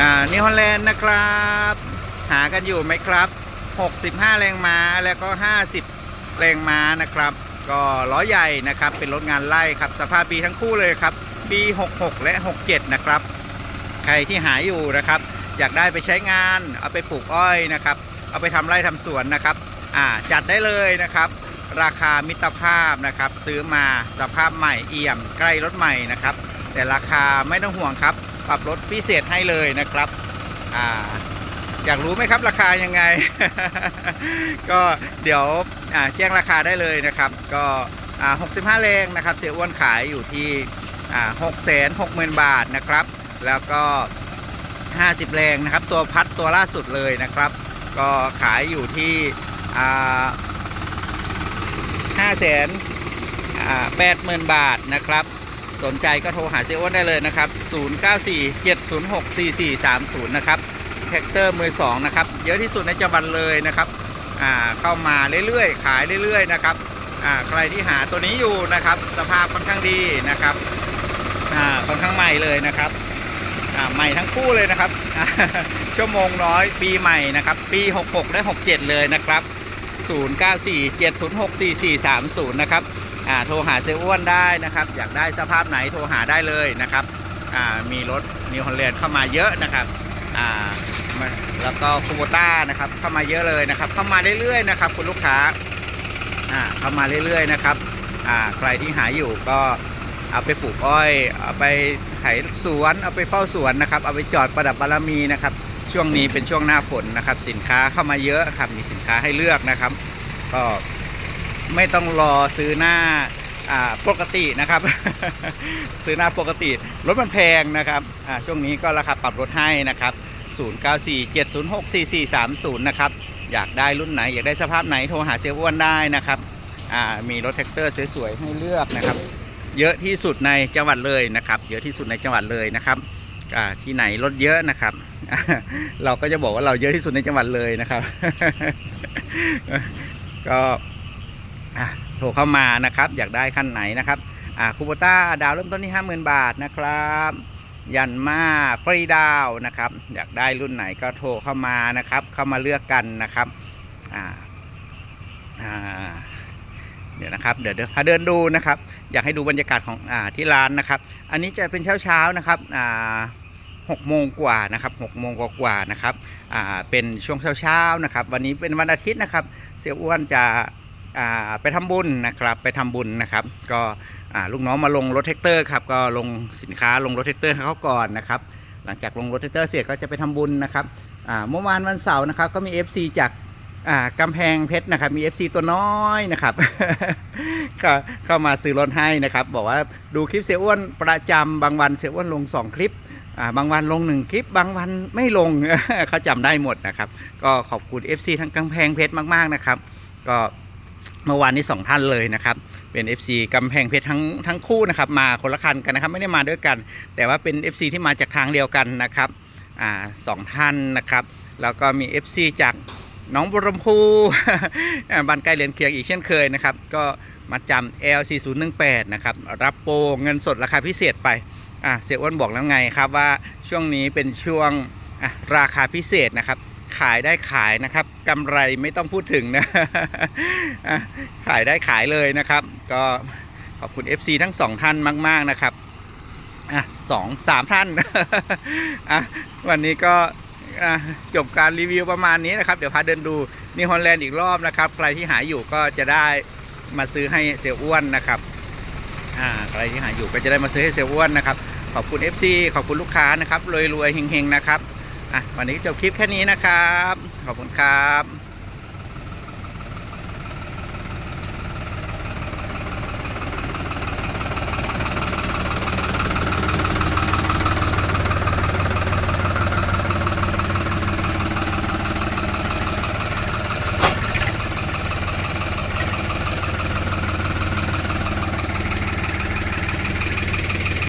อ่านิวฮอลแลนด์นะครับ หากันอยู่ไหมครับ 65 แรงม้าแล้วก็ 50 แรงม้านะครับ ก็ล้อใหญ่นะครับ เป็นรถงานไล่ครับ สภาพปีทั้งคู่เลยครับปี66 และ 67 นะครับ ใครที่หาอยู่นะครับ อยากได้ไปใช้งานเอาไปปลูกอ้อยนะครับ เอาไปทำไร่ทำสวนนะครับอ่าจัดได้เลยนะครับ ราคามิตรภาพนะครับ ซื้อมาสภาพใหม่เอี่ยมใกล้รถใหม่นะครับ แต่ราคาไม่ต้องห่วงครับ ปรับลดพิเศษให้เลยนะครับอ่าอยากรู้ไหมครับราคายังไง ก็เดี๋ยวแจ้งราคาได้เลยนะครับ ก็65แรงนะครับ เสียอ้วนขายอยู่ที่6 6 0 0 0 0 บาทนะครับ แล้วก็ 50แรงนะครับ ตัวพัดตัวล่าสุดเลยนะครับ ก็ขายอยู่ที่5 0 0 0 0อ่า80,000 บาทนะครับ สนใจก็โทรหาเซอ้วนได้เลยนะครับ 0947064430 นะครับแท็กเตอร์มือสองนะครับ เยอะที่สุดในจังหวัดเลยนะครับเข้ามาเรื่อยๆ ขายเรื่อยๆ นะครับใครที่หาตัวนี้อยู่นะครับ สภาพค่อนข้างดีนะครับค่อนข้างใหม่เลยนะครับใหม่ทั้งคู่เลยนะครับ ชั่วโมงน้อยปีใหม่นะครับ ปี 66 และ 67 เลยนะครับ 0947064430 นะครับ โทรหาเซอ้วนได้นะครับ อยากได้สภาพไหนโทรหาได้เลยนะครับมีรถนิวฮอลแลนด์เข้ามาเยอะนะครับแล้วก็คูโบต้านะครับเข้ามาเยอะเลยนะครับ เข้ามาเรื่อยๆนะครับ คุณลูกค้าเข้ามาเรื่อยๆนะครับใครที่หาอยู่ก็เอาไปปลูกอ้อยเอาไปไถสวนเอาไปเฝ้าสวนนะครับ เอาไปจอดประดับบารมีนะครับ ช่วงนี้เป็นช่วงหน้าฝนนะครับ สินค้าเข้ามาเยอะครับมีสินค้าให้เลือกนะครับ ก็ ไม่ต้องรอซื้อหน้าอ่าปกตินะครับ ซื้อหน้าปกติ รถมันแพงนะครับช่วงนี้ก็ราคาปรับลดให้นะครับ 0947064430 นะครับ อยากได้รุ่นไหน อยากได้สภาพไหนโทรหาเซลอ้วนได้นะครับมีรถแท็กเตอร์สวยๆให้เลือกนะครับ เยอะที่สุดในจังหวัดเลยนะครับ เยอะที่สุดในจังหวัดเลยนะครับที่ไหนรถเยอะนะครับ เราก็จะบอกว่าเราเยอะที่สุดในจังหวัดเลยนะครับ ก็ อะโทรเข้ามานะครับ อยากได้คันไหนนะครับอ่าคูโบต้าดาวเริ่มต้นที่ 50,000 บาทนะครับ ยันมาฟรีดาวนะครับ อยากได้รุ่นไหนก็โทรเข้ามานะครับ เข้ามาเลือกกันนะครับอ่าอ่าเดี๋ยวนะครับเดี๋ยวเดี๋ยวพาเดินดูนะครับ อยากให้ดูบรรยากาศของอ่าที่ร้านนะครับ อันนี้จะเป็นเช้าเช้านะครับอ่าหกโมงกว่านะครับหกโมงกว่าๆนะครับอ่าเป็นช่วงเช้าๆนะครับ วันนี้เป็นวันอาทิตย์นะครับ เสี่ยอ้วนจะ ไปทำบุญนะครับ ไปทำบุญนะครับ ก็ลูกน้องมาลงรถแท็กเตอร์ครับก็ลงสินค้าลงรถแท็กเตอร์ให้เขาก่อนนะครับ หลังจากลงรถแท็กเตอร์เสร็จก็จะไปทำบุญนะครับเมื่อวานวันเสาร์นะครับก็มี FC จากอ่ากำแพงเพชรนะครับมี FC ตัวน้อยนะครับก็เข้ามาซื้อรถให้นะครับ บอกว่าดูคลิปเสียอ้วนประจำบางวันเสียอ้วนลง 2 คลิปบางวันลง 1 คลิป บางวันไม่ลงเขาจำได้หมดนะครับ ก็ขอบคุณ FC ทั้งกำแพงเพชรมากๆนะครับ ก็ เมื่อวานนี้สองท่านเลยนะครับ เป็น FC กำแพงเพชรทั้งทั้งคู่นะครับ มาคนละคันกันนะครับ ไม่ได้มาด้วยกัน แต่ว่าเป็น FC ที่มาจากทางเดียวกันนะครับอ่าสองท่านนะครับ แล้วก็มี FC จากหน้องบุรมพูบ้านใกล้เรียนเคียงอีกเช่นเคยนะครับ ก็มาจำ L4018 นะครับ รับโปรเงินสดราคาพิเศษไปอะเสียอ้วนบอกแล้วไงครับว่าช่วงนี้เป็นช่วงอะราคาพิเศษนะครับ ขายได้ขายนะครับกำไรไม่ต้องพูดถึงนะ ขายได้ขายเลยนะครับ ก็ขอบคุณ FC ทั้งสองท่านมาก ๆนะครับอะสองสามท่านอะวันนี้ก็จบการรีวิวประมาณนี้นะครับ เดี๋ยวพาเดินดูนิฮอลแลนด์อีกรอบนะครับ ใครที่หาอยู่ก็จะได้มาซื้อให้เซลอ้วนนะครับอ่าใครที่หาอยู่ก็จะได้มาซื้อให้เซลอ้วนนะครับ ขอบคุณ FC ขอบคุณลูกค้านะครับรวยๆเฮงๆนะครับ อะวันนี้จบคลิปแค่นี้นะครับ ขอบคุณครับ